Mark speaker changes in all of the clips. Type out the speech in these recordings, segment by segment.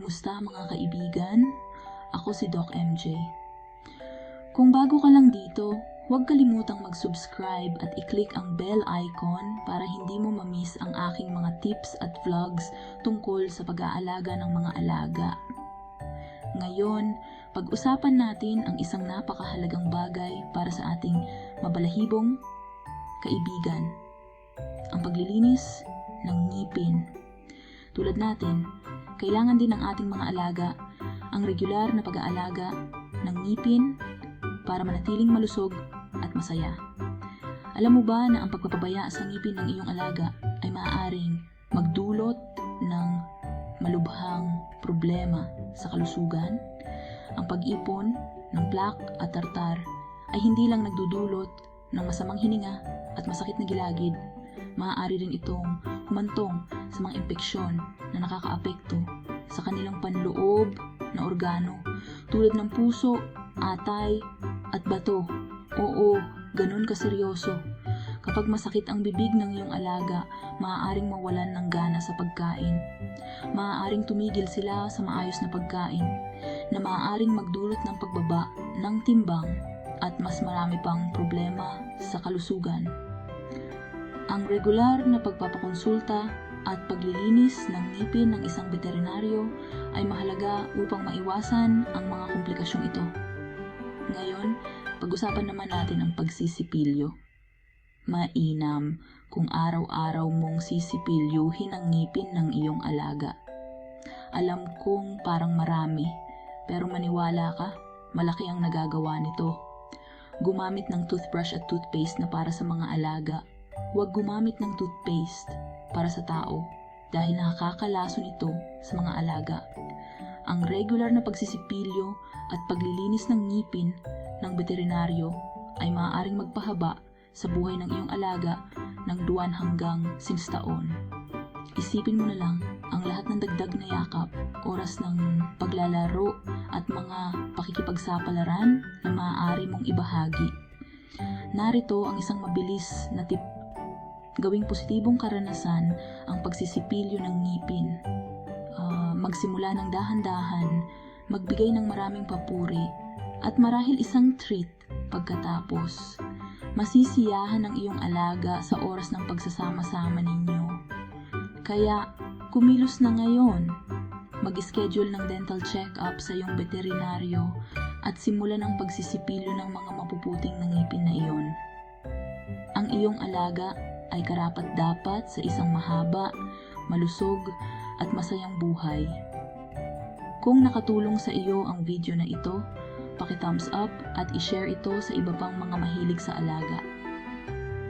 Speaker 1: Kumusta mga kaibigan? Ako si Doc MJ. Kung bago ka lang dito, huwag kalimutang mag-subscribe at i-click ang bell icon para hindi mo mamiss ang aking mga tips at vlogs tungkol sa pag-aalaga ng mga alaga. Ngayon, pag-usapan natin ang isang napakahalagang bagay para sa ating mabalahibong kaibigan. Ang paglilinis ng ngipin. Tulad natin, kailangan din ng ating mga alaga ang regular na pag-aalaga ng ngipin para manatiling malusog at masaya. Alam mo ba na ang pagpapabaya sa ngipin ng iyong alaga ay maaaring magdulot ng malubhang problema sa kalusugan? Ang pag-ipon ng plaque at tartar ay hindi lang nagdudulot ng masamang hininga at masakit na gilagid. Maaari rin itong humantong sa mga impeksyon na nakakaapekto sa kanilang panloob na organo tulad ng puso, atay, at bato. Oo, ganun kaseryoso. Kapag masakit ang bibig ng iyong alaga, maaaring mawalan ng gana sa pagkain. Maaaring tumigil sila sa maayos na pagkain, na maaaring magdulot ng pagbaba ng timbang at mas marami pang problema sa kalusugan. Ang regular na pagpapakonsulta at paglilinis ng ngipin ng isang veterinaryo ay mahalaga upang maiwasan ang mga komplikasyong ito. Ngayon, pag-usapan naman natin ang pagsisipilyo. Mainam kung araw-araw mong sisipilyuhin ang ngipin ng iyong alaga. Alam kong parang marami, pero maniwala ka, malaki ang nagagawa nito. Gumamit ng toothbrush at toothpaste na para sa mga alaga. Huwag gumamit ng toothpaste para sa tao dahil nakakalason ito sa mga alaga. Ang regular na pagsisipilyo at paglilinis ng ngipin ng veterinaryo ay maaaring magpahaba sa buhay ng iyong alaga ng duwan hanggang sinstaon. Isipin mo na lang ang lahat ng dagdag na yakap, oras ng paglalaro at mga pakikipagsapalaran na maaari mong ibahagi. Narito ang isang mabilis na tip gawing positibong karanasan ang pagsisipilyo ng ngipin. Ah, magsimula ng dahan-dahan, magbigay ng maraming papuri, at marahil isang treat pagkatapos. Masisiyahan ang iyong alaga sa oras ng pagsasama-sama ninyo. Kaya, kumilos na ngayon. Mag-schedule ng dental check-up sa iyong veterinaryo at simulan ang pagsisipilyo ng mga mapuputing na ngipin na iyon. Ang iyong alaga ay karapat-dapat sa isang mahaba, malusog at masayang buhay. Kung nakatulong sa iyo ang video na ito, paki-thumbs up at i-share ito sa iba pang mga mahilig sa alaga.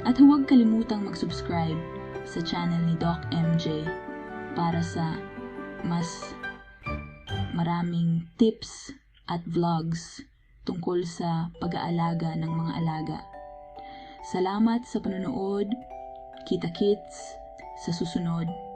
Speaker 1: At huwag kalimutang mag-subscribe sa channel ni Doc MJ para sa mas maraming tips at vlogs tungkol sa pag-aalaga ng mga alaga. Salamat sa panonood. Kita-kits sa susunod